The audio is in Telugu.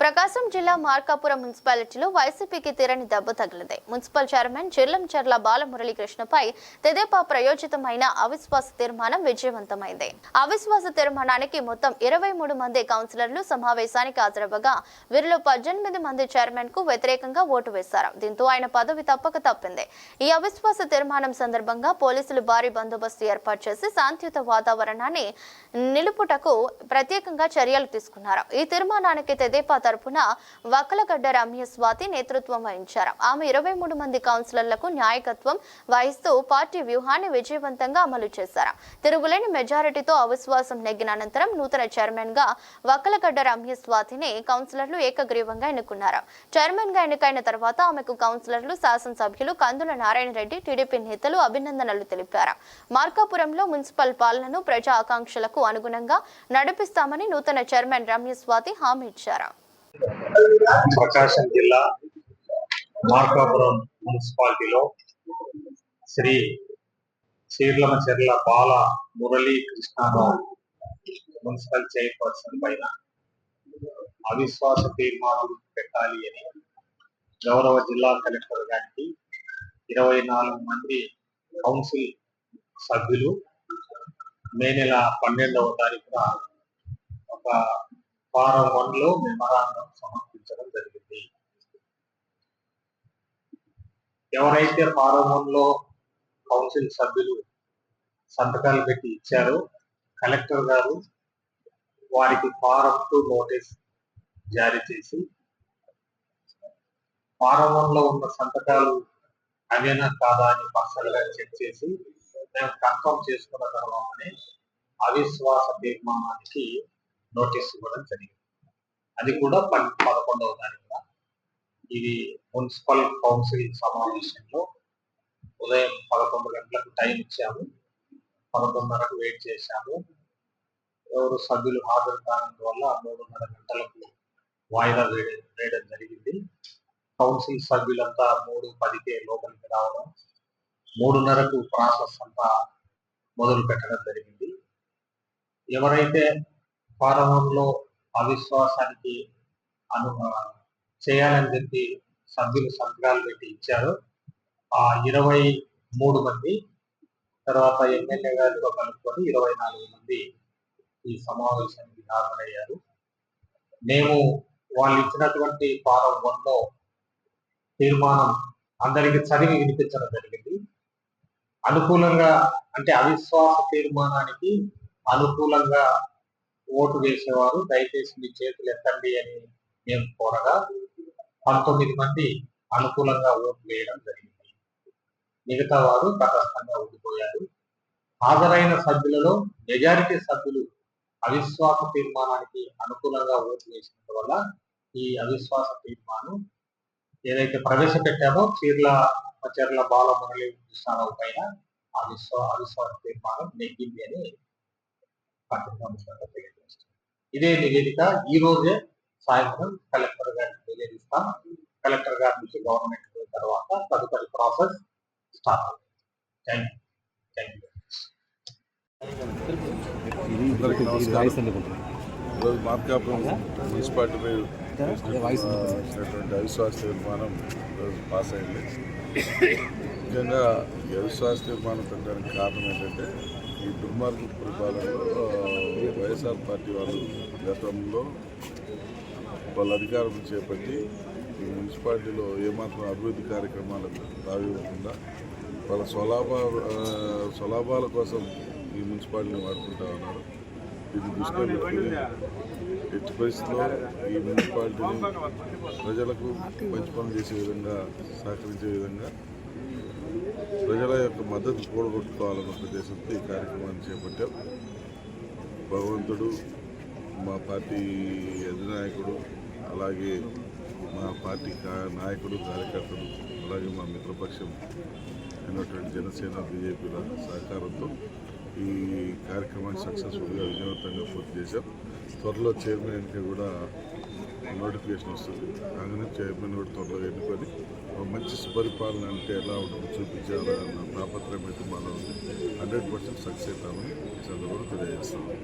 ప్రకాశం జిల్లా మార్కాపురం మున్సిపాలిటీలో వైసీపీకి తీరని దెబ్బ తగిలింది. మున్సిపల్ చైర్మన్ చెర్లంచర్ల బాలమురళీ కృష్ణపై తెదేపా ప్రయోజితమైన అవిశ్వాస తీర్మానం విజయవంతమైంది. అవిశ్వాస తీర్మానానికి మొత్తం ఇరవై మూడు మంది కౌన్సిలర్లు సమావేశానికి హాజరవ్వగా వీరిలో పద్దెనిమిది మంది చైర్మన్కు వ్యతిరేకంగా ఓటు వేశారు. దీంతో ఆయన పదవి తప్పక తప్పింది. ఈ అవిశ్వాస తీర్మానం సందర్భంగా పోలీసులు భారీ బందోబస్తు ఏర్పాటు చేసి శాంతియుత వాతావరణాన్ని నిలుపుటకు ప్రత్యేకంగా చర్యలు తీసుకున్నారు. ఈ తీర్మానానికి తెదేపా తరపున వక్కలగడ్డ రమ్య స్వాతి నేతృత్వం వహించారు. ఆమె ఇరవై మూడు మంది కౌన్సిలర్లకు నాయకత్వం వహిస్తూ పార్టీ వ్యూహాన్ని విజయవంతంగా అమలు చేశారు. తిరుగులేని మెజారిటీతో అవిశ్వాసం నెగ్గిన అనంతరం నూతన చైర్మన్గా వక్కలగడ్డ రమ్య స్వాతిని కౌన్సిలర్లు ఏకగ్రీవంగా ఎన్నుకున్నారు. చైర్మన్గా ఎన్నికైన తర్వాత ఆమెకు కౌన్సిలర్లు శాసనసభ్యులు కందుల నారాయణ రెడ్డి టీడీపీ నేతలు అభినందనలు తెలిపారు. మార్కాపురంలో మున్సిపల్ పాలనను ప్రజా ఆకాంక్షలకు అనుగుణంగా నడిపిస్తామని నూతన చైర్మన్ రమ్య స్వాతి హామీ ఇచ్చారు. ప్రకాశం జిల్లా మార్కాపురం మున్సిపాలిటీలో శ్రీ చీర్లమచెర్ల బాల మురళీ కృష్ణారావు మున్సిపల్ చైర్పర్సన్ పైన అవిశ్వాస తీర్మానం పెట్టాలి అని గౌరవ జిల్లా కలెక్టర్ గారికి ఇరవై నాలుగు మంది కౌన్సిల్ సభ్యులు మే నెల పన్నెండవ తారీఖున ఒక వారం వన్లో మెమరాండం సమర్పించడం జరిగింది. ఎవరైతే ఫారం వన్లో కౌన్సిల్ సభ్యులు సంతకాలు పెట్టి ఇచ్చారో కలెక్టర్ గారు వారికి ఫారం టూ నోటీస్ జారీ చేసి ఫారం వన్లో ఉన్న సంతకాలు అవేనా కాదా అని పర్సనల్గా చెక్ చేసి మేము కన్ఫర్మ్ చేసుకున్న తర్వాతనే అవిశ్వాస తీర్మానానికి నోటీస్ ఇవ్వడం జరిగింది. అది కూడా పన్- పదకొండవ తారీఖున ఇది మున్సిపల్ కౌన్సిల్ సమావేశంలో ఉదయం పదకొండు గంటలకు టైం ఇచ్చాము. పదకొండున్నరకు వెయిట్ చేశాము. ఎవరు సభ్యులు హాజరు కానందువల్ల మూడున్నర గంటలకు వాయిదా వేయడం వేయడం జరిగింది. కౌన్సిల్ సభ్యులంతా మూడు పదికే లోపలికి రావడం మూడున్నరకు ప్రాసెస్ అంతా మొదలు పెట్టడం జరిగింది. ఎవరైతే ఫారంలో అవిశ్వాసానికి అను చేయాలని చెప్పి సభ్యులు సంతకాలు పెట్టి ఇచ్చారు. ఆ ఇరవై మూడు మంది తర్వాత ఎమ్మెల్యే గారితో కలుపుకొని ఇరవై నాలుగు మంది ఈ సమావేశానికి హాజరయ్యారు. మేము వాళ్ళు ఇచ్చినటువంటి ఫారం వన్లో తీర్మానం అందరికి చదివి వినిపించడం జరిగింది. అనుకూలంగా అంటే అవిశ్వాస తీర్మానానికి అనుకూలంగా ఓటు వేసేవారు దయచేసి మీ చేతులు ఎత్తండి అని మేము కోరగా పంతొమ్మిది మంది అనుకూలంగా ఓటు వేయడం జరిగింది. మిగతా వారు తటస్థంగా ఉండిపోయారు. హాజరైన సభ్యులలో మెజారిటీ సభ్యులు అవిశ్వాస తీర్మానానికి అనుకూలంగా ఓటు వేసినందువల్ల ఈ అవిశ్వాస తీర్మానం ఏదైతే ప్రవేశపెట్టామో చీర్ల చీర్ల బాల మురళి కృష్ణారావు పైన అవిశ్వా అవిశ్వాస తీర్మానం నెగ్గింది అని ఇదే నివేదిక ఈ రోజే సాయంత్రం కలెక్టర్ గారికి నివేదిస్తాం కలెక్టర్ గారి నుంచి గవర్నమెంట్ తర్వాత తదుపరి ప్రాసెస్ స్టార్ట్ అవుతుంది. థ్యాంక్ యూ థ్యాంక్ యూ ఈరోజు మార్కాపురం మున్సిపాలిటీపై చేసినటువంటి అవిశ్వాస తీర్మానం ఈరోజు పాస్ అయింది. ముఖ్యంగా ఈ అవిశ్వాస తీర్మానం పెట్టడానికి కారణం ఏంటంటే ఈ దుర్మార్గ పరిపాలనలో వైఎస్ఆర్ పార్టీ వాళ్ళు గతంలో వాళ్ళ అధికారం చేపట్టి ఈ మున్సిపాలిటీలో ఏమాత్రం అభివృద్ధి కార్యక్రమాలకు తావివ్వకుండా వాళ్ళ స్వలాభ స్వలాభాల కోసం ఈ మున్సిపాలిటీని వాడుకుంటా ఉన్నారు. ఇది దృష్టిలో పెట్టుకుని ఎట్టి పరిస్థితుల్లో ఈ మున్సిపాలిటీని ప్రజలకు మంచి పనులు చేసే విధంగా సహకరించే విధంగా ప్రజల యొక్క మద్దతు కూడగొట్టుకోవాలన్న ఉద్దేశంతో ఈ కార్యక్రమాన్ని చేపట్టాం. భగవంతుడు మా పార్టీ అధినాయకుడు అలాగే మా పార్టీ కా- నాయకుడు కార్యకర్తలు అలాగే మా మిత్రపక్షం అయినటువంటి జనసేన బీజేపీల సహకారంతో ఈ కార్యక్రమాన్ని సక్సెస్ఫుల్గా విజయవంతంగా పూర్తి చేశాం. త్వరలో చైర్మన్కి కూడా నోటిఫికేషన్ వస్తుంది. అందుకని చైర్మన్ కూడా త్వరలో ఎన్నుకొని మంచి సుపరిపాలన అంటే ఎలా ఉంటుంది? చూపించాలన్న తాపత్రయం అయితే మనం హండ్రెడ్ పర్సెంట్ సక్సెస్ అవుతామని ఈ సందర్భంలో తెలియజేస్తాము